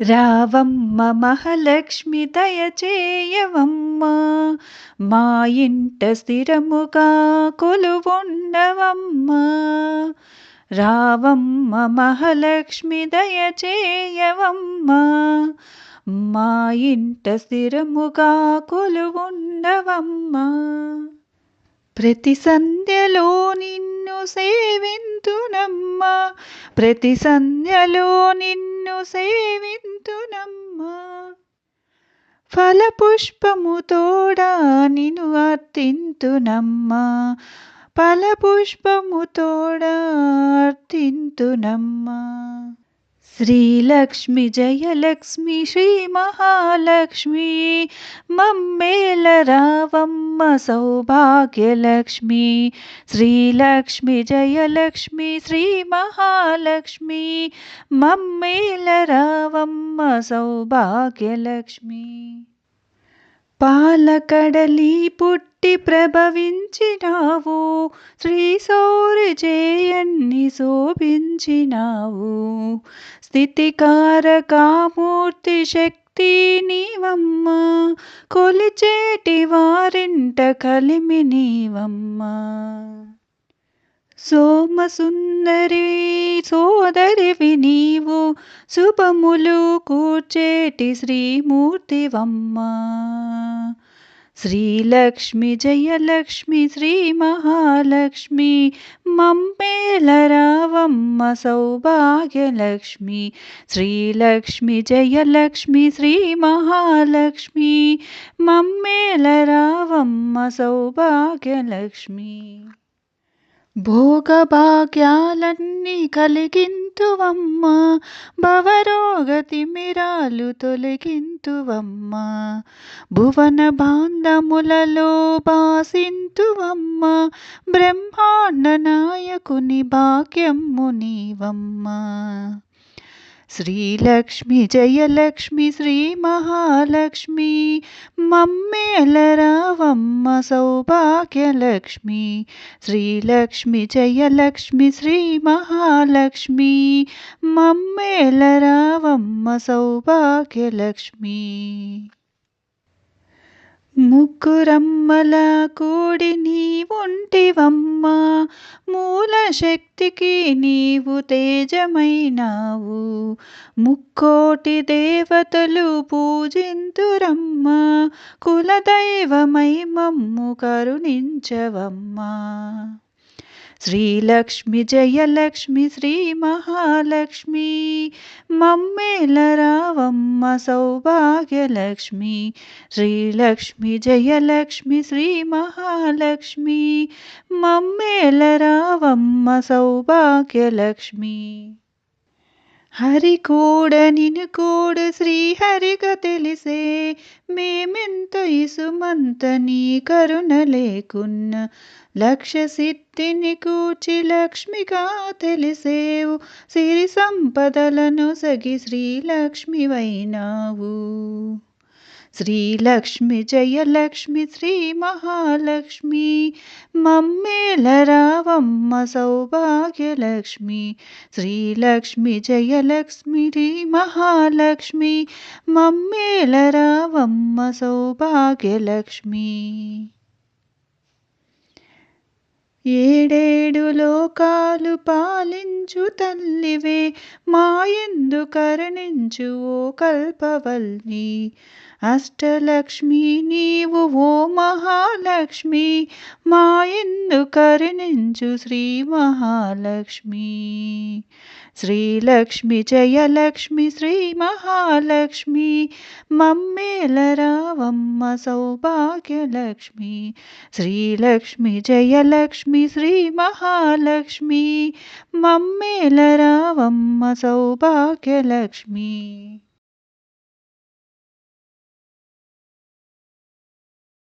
రావమ్మ మహాలక్ష్మి దయచేయవమ్మ. మా ఇంట స్థిరముగా కొలువుండవమ్మ. రావమ్మ మహాలక్ష్మి దయచేయవమ్మ. మా ఇంట స్థిరముగా కొలువుండవమ్మ. ప్రతి సంధ్యలో నిన్ను సేవింతునమ్మ ప్రతి సంధ్యలో నిన్ను నిన్ను సేవింతునమ్మా. ఫలపుష్పము తోడా నిన్ను అర్థింతునమ్మా ఫలపుష్పము తోడా అర్థింతునమ్మా శ్రీలక్ష్మి జయలక్ష్మి శ్రీ మహాలక్ష్మి మమ్మేల రావమ్మ సౌభాగ్యలక్ష్మి శ్రీలక్ష్మి జయలక్ష్మి శ్రీ మహాలక్ష్మి మమ్మేల రావమ్మ సౌభాగ్యలక్ష్మి పాలకడలి పుట్టి ప్రభవించినావు శ్రీ సౌరి జయన్ని శోభించినావు స్థితికారకామూర్తి శక్తి నీవమ్మ కొలిచేటి వారింట కలిమి నీవమ్మ. సోమసుందరి సోదరివి నీవు శుభములు కూర్చేటి శ్రీమూర్తివమ్మ. శ్రీలక్ష్మి జయలక్ష్మి శ్రీ మహాలక్ష్మి మమ్మేల రావమ్మ సౌభాగ్యలక్ష్మి శ్రీలక్ష్మి జయలక్ష్మి శ్రీ మహాలక్ష్మి మమ్మేల రావమ్మ భవరోగతిమిరాలు తొలగింతువమ్మ భువన బాంధములలో బాసింతువమ్మ బ్రహ్మాండ నాయకుని భాగ్యము నీవమ్మ. శ్రీలక్ష్మి జయలక్ష్మి శ్రీ మహాలక్ష్మి మమ్మేల రావమ్మ సౌభాగ్యలక్ష్మి శ్రీలక్ష్మి జయలక్ష్మి శ్రీ మహాలక్ష్మి మమ్మేల రావమ్మ సౌభాగ్యలక్ష్మి ముగ్గురమ్మల కూడి నీవుంటివమ్మా. మూల శక్తికి నీవు తేజమైనావు. ముక్కోటి దేవతలు పూజింతురమ్మా. కులదైవమై మమ్ము కరుణించవమ్మా. श्रीलक्ष्मी जयलक्ष्मी श्रीमहालक्ष्मी मम्मेलरावम्म सौभाग्यलक्ष्मी श्रीलक्ष्मी जयलक्ष्मी श्रीमहालक्ष्मी मम्मेलरावम्म सौभाग्यलक्ष्मी। హరి కూడ నిను కూడ శ్రీహరిగా తెలిసే మేమెంత ఇసుమంత నీ కరుణ లేకున్న లక్ష సిద్ధిని కూర్చి లక్ష్మిగా తెలిసేవు సిరి సంపదలను సగి శ్రీలక్ష్మివైనావు వైనావు శ్రీలక్ష్మి జయలక్ష్మి శ్రీ మహాలక్ష్మి మమ్మేల రావమ్మ సౌభాగ్యలక్ష్మి శ్రీలక్ష్మి జయలక్ష్మి శ్రీ మహాలక్ష్మి మమ్మేల రావమ్మ సౌభాగ్యలక్ష్మి ఏడేడు లోకాలు పాలించు తల్లివే మాయందు కరుణించు ఓ కల్పవల్లి అష్టలక్ష్మి నీవు ఓ మహాలక్ష్మి మాయందు కరుణించు శ్రీ మహాలక్ష్మి శ్రీలక్ష్మి జయలక్ష్మి శ్రీ మహాలక్ష్మి మమ్మేల రావమ్మ సౌభాగ్యలక్ష్మి శ్రీలక్ష్మి జయలక్ష్మి శ్రీ మహాలక్ష్మి మమ్మేల రావమ్మ సౌభాగ్యలక్ష్మి